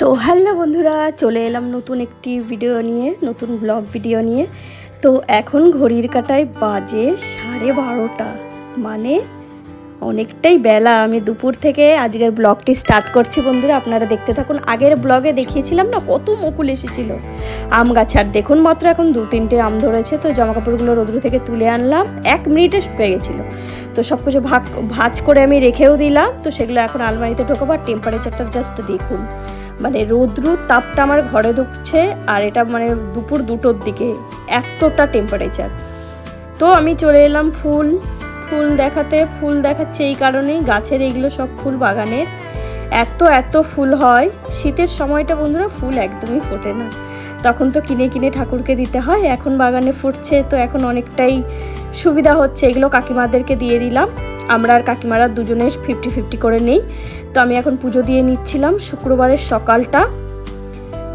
তো হ্যালো বন্ধুরা, চলে এলাম নতুন একটি ভিডিও নিয়ে, নতুন ব্লগ ভিডিও নিয়ে। তো এখন ঘড়ির কাটায় বাজে সাড়ে বারোটা। মানে অনেকটাই বেলা। আমি দুপুর থেকে আজকের ব্লগটি স্টার্ট করছি বন্ধুরা। আপনারা দেখতে থাকুন, আগের ব্লগে দেখিয়েছিলাম না, কত মুকুল এসেছিল। আম গাছ, আর দেখুন মাত্র এখন দু তিনটে আম ধরেছে। তো জামা কাপড়গুলো রোদ্রু থেকে তুলে আনলাম। এক মিনিটে শুকিয়ে গেছিল। তো সব কিছু ভাগ, ভাজ করে আমি রেখেও দিলাম। তো সেগুলো এখন আলমারিতে ঢোকাবো, আর টেম্পারেচারটা জাস্ট দেখুন। মানে রোদ্রু তাপটা আমার ঘরে ঢুকছে আর এটা মানে দুপুর দুটোর দিকে এতটা টেম্পারেচার তো আমি চলে এলাম ফুল ফুল দেখাতে, ফুল দেখাচ্ছে এই কারণেই গাছের এগুলো সব ফুল বাগানের। এত এত ফুল হয়, শীতের সময়টা বন্ধুরা ফুল একদমই ফোটে না। তখন তো কিনে কিনে ঠাকুরকে দিতে হয়, এখন বাগানে ফুটছে, তো এখন অনেকটাই সুবিধা হচ্ছে। এগুলো কাকিমাদেরকে দিয়ে দিলাম। আমরা আর কাকিমারা দুজনে ফিফটি ফিফটি করে নেই। তো আমি এখন পুজো দিয়ে নিচ্ছিলাম শুক্রবারের সকালটা।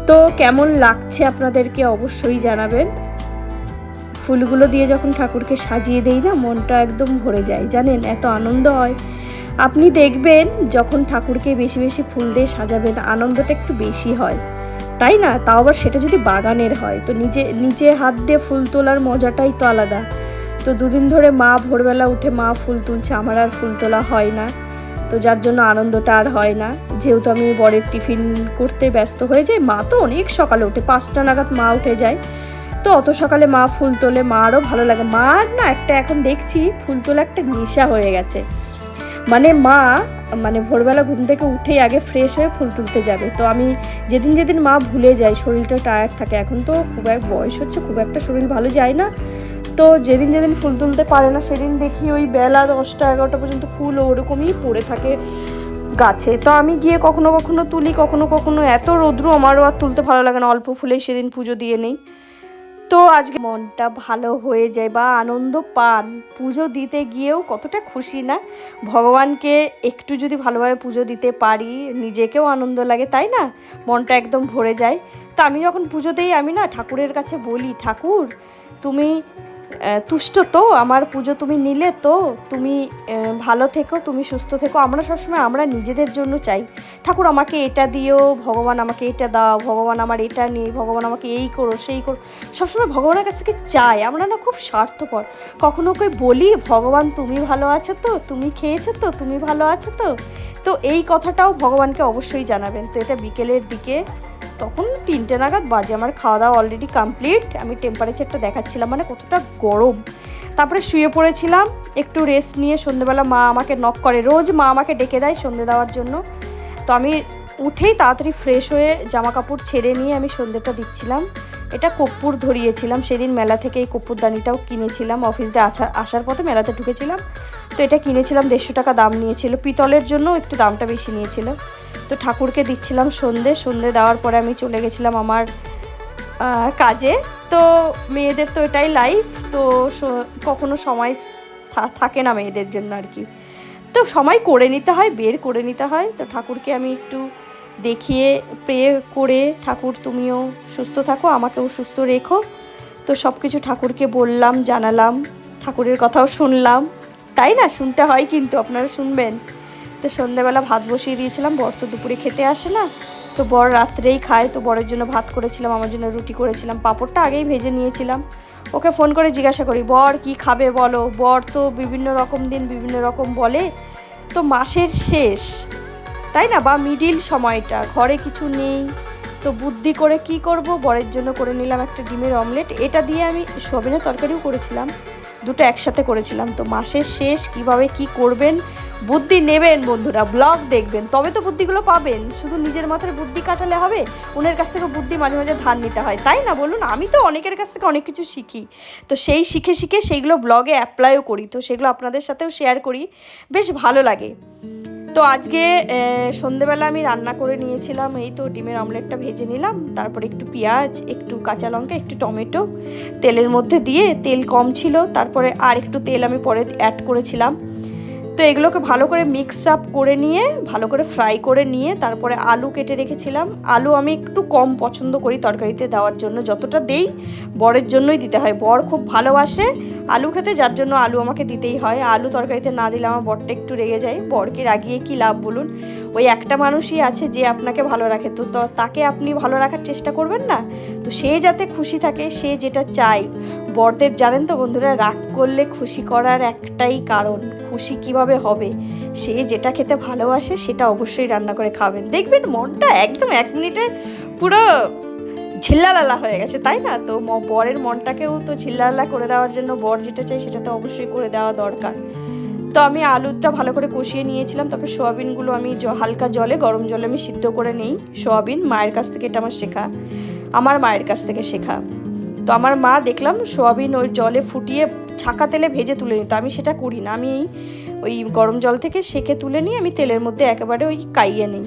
তো কেমন লাগছে আপনাদেরকে অবশ্যই জানাবেন। ফুলগুলো দিয়ে যখন ঠাকুরকে সাজিয়ে দেই না, মনটা একদম ভরে যায়, জানেন? এত আনন্দ হয়। আপনি দেখবেন যখন ঠাকুরকে বেশি বেশি ফুল দিয়ে সাজাবেন, আনন্দটা একটু বেশি হয়। তাই না? তাও আবার সেটা যদি বাগানের হয়, তো নিজে নিজে হাত দিয়ে ফুল তোলার মজাটাই তো আলাদা। তো দুদিন ধরে মা ভোরবেলা উঠে মা ফুল তুলছে, আমার আর ফুল তোলা হয় না। তো যার জন্য আনন্দটা আর হয় না। যেহেতু আমি বরের টিফিন করতে ব্যস্ত হয়ে যাই, মা তো অনেক সকালে উঠে পাঁচটা নাগাদ মা উঠে যায়। তো অত সকালে মা ফুল তোলে মারও ভালো লাগে। মার না একটা এখন দেখছি, ফুল তোলা একটা নেশা হয়ে গেছে। মানে মা মানে ভোরবেলা ঘুম থেকে উঠেই আগে ফ্রেশ হয়ে ফুল তুলতে যাবে। তো আমি যেদিন যেদিন মা ভুলে যাই, শরীরটা টায়ার্ড থাকে, এখন তো খুব এক, বয়স হচ্ছে, খুব একটা শরীর ভালো যায় না। তো যেদিন যেদিন ফুল তুলতে পারে না, সেদিন দেখি ওই বেলা দশটা এগারোটা পর্যন্ত ফুল ওরকমই পড়ে থাকে গাছে। তো আমি গিয়ে কখনো কখনো তুলি, কখনো কখনো এত রৌদ্র আমারও আর তুলতে ভালো লাগে না। অল্প ফুলেই সেদিন পুজো দিয়ে নেই। তো আজকে মনটা ভালো হয়ে যায় বা আনন্দ পান। পুজো দিতে গিয়েও কতটা খুশি না? ভগবানকে একটু যদি ভালোভাবে পুজো দিতে পারি, নিজেকেও আনন্দ লাগে, তাই না? মনটা একদম ভরে যায়। তো আমি যখন পুজো দিই, আমি না ঠাকুরের কাছে বলি, ঠাকুর, তুমি তুষ্ট তো, আমার পুজো তুমি নিলে তো, তুমি ভালো থেকো, তুমি সুস্থ থেকো। আমরা সবসময় আমরা নিজেদের জন্য চাই। ঠাকুর আমাকে এটা দিও, ভগবান আমাকে এটা দাও, ভগবান আমার এটা নেই ভগবান আমাকে এই করো, সেই করো। সবসময় ভগবানের কাছ থেকে চাই, আমরা না খুব স্বার্থপর। কখনো ওকে বলি, ভগবান তুমি ভালো আছো তো, তুমি খেয়েছো তো, তুমি ভালো আছো তো? তো এই কথাটাও ভগবানকে অবশ্যই জানাবেন। তো এটা বিকেলের দিকে তখন তিনটে নাগাদ বাজে। আমার খাওয়া দাওয়া অলরেডি কমপ্লিট আমি টেম্পারেচারটা দেখাচ্ছিলাম মানে কতটা গরম। তারপরে শুয়ে পড়েছিলাম, একটু রেস্ট নিয়ে সন্ধ্যেবেলা মা আমাকে নক করে। রোজ মা আমাকে ডেকে দেয় সন্ধে দেওয়ার জন্য। তো আমি উঠেই তাড়াতাড়ি ফ্রেশ হয়ে জামা কাপড় ছেড়ে নিয়ে আমি সন্ধেটা দিচ্ছিলাম। এটা কর্পূর ধরিয়েছিলাম, সেদিন মেলা থেকে এই কর্পূরদানিটাও কিনেছিলাম। অফিস দিয়ে আসা আসার পথে মেলাতে ঢুকেছিলাম। তো এটা কিনেছিলাম, দেড়শো টাকা দাম নিয়েছিল। পিতলের জন্য একটু দামটা বেশি নিয়েছিল। তো ঠাকুরকে দিচ্ছিলাম সন্ধে। সন্ধে দেওয়ার পরে আমি চলে গেছিলাম আমার কাজে। তো মেয়েদের তো এটাই লাইফ তো কখনো সময় থাকে না মেয়েদের জন্য আর কি। তো সময় করে নিতে হয়, বের করে নিতে হয়। তো ঠাকুরকে আমি একটু দেখিয়ে প্রে করে, ঠাকুর, তুমিও সুস্থ থাকো, আমাকেও সুস্থ রেখো। তো সব কিছু ঠাকুরকে বললাম, জানালাম, ঠাকুরের কথাও শুনলাম। তাই না? শুনতে হয় কিন্তু, আপনারা শুনবেন। তো সন্ধ্যাবেলা ভাত বসিয়ে দিয়েছিলাম, বর তো দুপুরে খেতে আসে না, তো বর রাত্রেই খায়, তো বরের জন্য ভাত করেছিলাম, আমার জন্য রুটি করেছিলাম, পাঁপড়টা আগেই ভেজে নিয়েছিলাম। ওকে ফোন করে জিজ্ঞাসা করি, বর, কি খাবে বলো? বর তো বিভিন্ন রকম দিন বিভিন্ন রকম বলে, তো মাসের শেষ, তাই না? বা মিডিল সময়টা, ঘরে কিছু নেই, তো বুদ্ধি করে কি করব? বরের জন্য করে নিলাম একটা ডিমের অমলেট, এটা দিয়ে আমি সবিনের তরকারিও করেছিলাম। দুটো একসাথে করেছিলাম। তো মাসের শেষ কীভাবে কি করবেন? বুদ্ধি নেবেন বন্ধুরা ব্লগ দেখবেন। তবে তো বুদ্ধিগুলো পাবেন। শুধু নিজের মাথায় বুদ্ধি কাটালে হবে? ওনের কাছ থেকে বুদ্ধি মাঝে মাঝে ধার নিতে হয়। তাই না বলুন? আমি তো অনেকের কাছ থেকে অনেক কিছু শিখি। তো সেই শিখে শিখে সেইগুলো ব্লগে অ্যাপ্লাইও করি। তো সেগুলো আপনাদের সাথেও শেয়ার করি। বেশ ভালো লাগে। তো আজকে সন্ধেবেলা আমি রান্না করে নিয়েছিলাম, এই তো ডিমের অমলেটটা ভেজে নিলাম, তারপর একটু পেঁয়াজ, একটু কাঁচা লঙ্কা, একটু টমেটো, তেলের মধ্যে দিয়ে তেল কম ছিল, তারপরে আর একটু তেল আমি পরে অ্যাড করেছিলাম। তো এগুলোকে ভালো করে মিক্স আপ করে নিয়ে, ভালো করে ফ্রাই করে নিয়ে তারপরে আলু কেটে রেখেছিলাম। আলু আমি একটু কম পছন্দ করি তরকারিতে দেওয়ার জন্য। যতটা দেই বরের জন্যই দিতে হয়। বর খুব ভালোবাসে আলু খেতে, যার জন্য আলু আমাকে দিতেই হয়। আলু তরকারিতে না দিলে আমার বরটা একটু রেগে যায়। বরকে রাগিয়ে কি লাভ বলুন? ওই একটা মানুষই আছে যে আপনাকে ভালো রাখে। তো তাকে আপনি ভালো রাখার চেষ্টা করবেন না? তো সে যাতে খুশি থাকে, সে যেটা চায় বরদের জানেন তো বন্ধুরা, রাগ করলে খুশি করার একটাই কারণ, খুশি কীভাবে হবে? সে যেটা খেতে ভালোবাসে সেটা অবশ্যই রান্না করে খাবেন। দেখবেন মনটা একদম এক মিনিটে পুরো ঝিল্লালালা হয়ে গেছে, তাই না? তো বরের মনটাকেও তো ঝিল্লালালা করে দেওয়ার জন্য, বর যেটা চাই সেটা তো অবশ্যই করে দেওয়া দরকার। তো আমি আলুটা ভালো করে কষিয়ে নিয়েছিলাম, তারপরে সোয়াবিনগুলো আমি হালকা জলে, গরম জলে আমি সিদ্ধ করে নিই। সোয়াবিন মায়ের কাছ থেকে, এটা আমার শেখা। আমার মায়ের কাছ থেকে শেখা। তো আমার মা দেখলাম সোয়াবিন ওই জলে ফুটিয়ে ছাকা তেলে ভেজে তুলে নিত। আমি সেটা করি না, আমি ওই গরম জল থেকে সেকে তুলে নিয়ে আমি তেলের মধ্যে একেবারে ওই কাইয়ে নিই।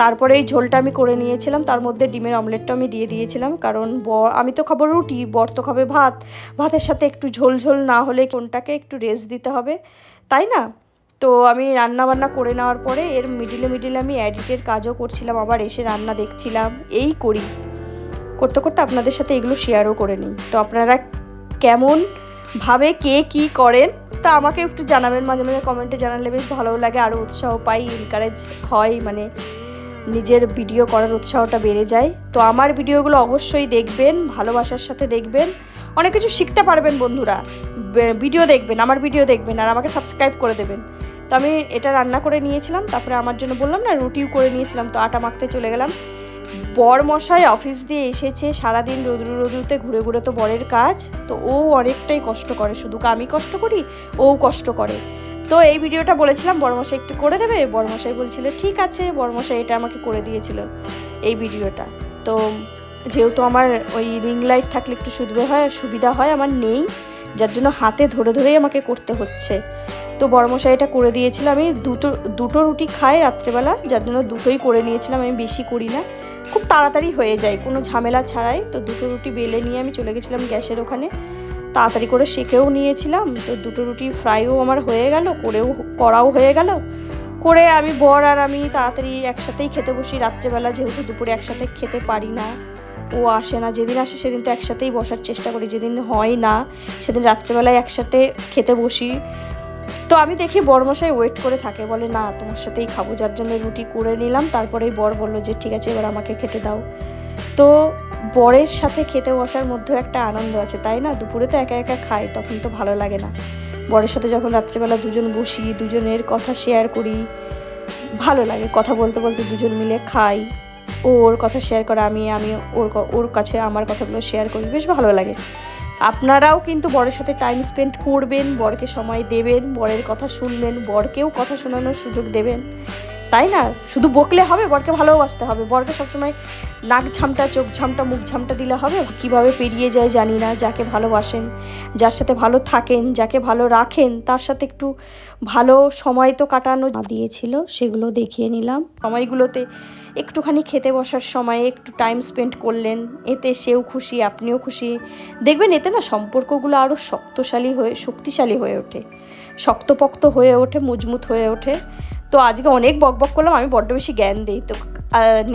তারপরে এই ঝোলটা আমি করে নিয়েছিলাম, তার মধ্যে ডিমের অমলেটটা আমি দিয়ে দিয়েছিলাম, কারণ ব, আমি তো খাব রুটি, বর তো খাবে ভাত, ভাতের সাথে একটু ঝোল ঝোল না হলে কোনটাকে একটু রেস্ট দিতে হবে, তাই না? তো আমি রান্না বান্না করে নেওয়ার পরে এর মিডিলে মিডিলে আমি অ্যাডিটের কাজও করছিলাম, আবার এসে রান্না দেখছিলাম, এই করি। করতে করতে আপনাদের সাথে এগুলো শেয়ারও করে নিই। তো আপনারা কেমন ভাবে, কে কি করেন, তা আমাকে একটু জানাবেন। মাঝে মাঝে কমেন্টে জানালে বেশ ভালো লাগে আরও উৎসাহ পাই এনকারেজ হয় মানে নিজের ভিডিও করার উৎসাহটা বেড়ে যায়। তো আমার ভিডিওগুলো অবশ্যই দেখবেন, ভালোবাসার সাথে দেখবেন। অনেক কিছু শিখতে পারবেন বন্ধুরা। ভিডিও দেখবেন, আমার ভিডিও দেখবেন, আর আমাকে সাবস্ক্রাইব করে দেবেন। তো আমি এটা রান্না করে নিয়েছিলাম, তারপরে আমার জন্য বললাম না, রুটিও করে নিয়েছিলাম, তো আটা মাখতে চলে গেলাম। বর মশাই অফিস দিয়ে এসেছে, সারাদিন রোদ্রু রোদ্রুতে ঘুরে ঘুরে তো বরের কাজ, তো ও অনেকটাই কষ্ট করে, শুধু আমি কষ্ট করি? ও কষ্ট করে। তো এই ভিডিওটা বলেছিলাম বড়মশাই একটু করে দেবে? বড়মশাই বলছিল, ঠিক আছে। বড়মশাই এটা আমাকে করে দিয়েছিল এই ভিডিওটা। তো যেহেতু আমার ওই রিং লাইট থাকলে একটু সুবিধা হয় সুবিধা হয়, আমার নেই, যার জন্য হাতে ধরে ধরেই আমাকে করতে হচ্ছে। তো বড়মশাই এটা করে দিয়েছিল। আমি দুটো দুটো রুটি খাই রাত্রেবেলা, যার জন্য দুটোই করে নিয়েছিলাম। আমি বেশি করি না। খুব তাড়াতাড়ি হয়ে যায়, কোনো ঝামেলা ছাড়াই। তো দুটো রুটি বেলে নিয়ে আমি চলে গেছিলাম গ্যাসের ওখানে। তাড়াতাড়ি করে সেকেও নিয়েছিলাম। তো দুটো রুটি ফ্রাইও আমার হয়ে গেল, করেও, করাও হয়ে গেল। করে আমি বর আর আমি তাড়াতাড়ি একসাথেই খেতে বসি। রাত্রেবেলা যেহেতু দুপুরে একসাথে খেতে পারি না, ও আসে না, যেদিন আসে সেদিন তো একসাথেই বসার চেষ্টা করি। যেদিন হয় না, সেদিন রাত্রেবেলায় একসাথে খেতে বসি। তো আমি দেখি বরমশাই ওয়েট করে থাকে, বলে, না, তোমার সাথেই খাব। যার জন্য রুটি করে নিলাম। তারপরেই বর বলল যে, ঠিক আছে, এবার আমাকে খেতে দাও। তো বরের সাথে খেতে বসার মধ্যেও একটা আনন্দ আছে, তাই না? দুপুরে তো একা একা খাই, তখন তো ভালো লাগে না। বরের সাথে যখন রাত্রেবেলা দুজন বসি, দুজনের কথা শেয়ার করি, ভালো লাগে। কথা বলতে বলতে দুজন মিলে খাই। ও ওর কথা শেয়ার করে, আমি আমি ওর ওর কাছে আমার কথাগুলো শেয়ার করি, বেশ ভালো লাগে। আপনারাও কিন্তু বরের সাথে টাইম স্পেন্ড করবেন, বরকে সময় দেবেন, বরের কথা শুনবেন, বরকেও কথা শোনানোর সুযোগ দেবেন। তাই না? শুধু বকলে হবে, বরকে ভালোবাসতে হবে। বরকে সবসময় নাক ঝামটা চোখ ঝামটা মুখ ঝামটা দিলে হবে। কীভাবে পেরিয়ে যায় জানি না। যাকে ভালোবাসেন, যার সাথে ভালো থাকেন, যাকে ভালো রাখেন, তার সাথে একটু ভালো সময় তো কাটানো দিয়েছিল, সেগুলো দেখিয়ে নিলাম। সময়গুলোতে একটুখানি খেতে বসার সময়, একটু টাইম স্পেন্ড করলেন, এতে সেও খুশি, আপনিও খুশি। দেখবেন এতে না সম্পর্কগুলো আরও শক্তশালী হয়ে, শক্তিশালী হয়ে ওঠে। শক্তপোক্ত হয়ে ওঠে, মজবুত হয়ে ওঠে। তো আজকে অনেক বক বক করলাম, আমি বড্ড বেশি জ্ঞান দিই। তো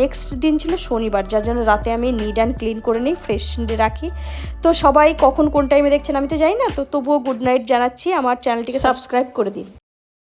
নেক্সট দিন ছিল শনিবার, যার জন্য রাতে আমি নিড অ্যান্ড ক্লিন করে নিই ফ্রেশ রাখি। তো সবাই কখন কোন টাইমে দেখছেন আমি তো জানি না, তো তবুও গুড নাইট জানাচ্ছি। আমার চ্যানেলটিকে সাবস্ক্রাইব করে দিন।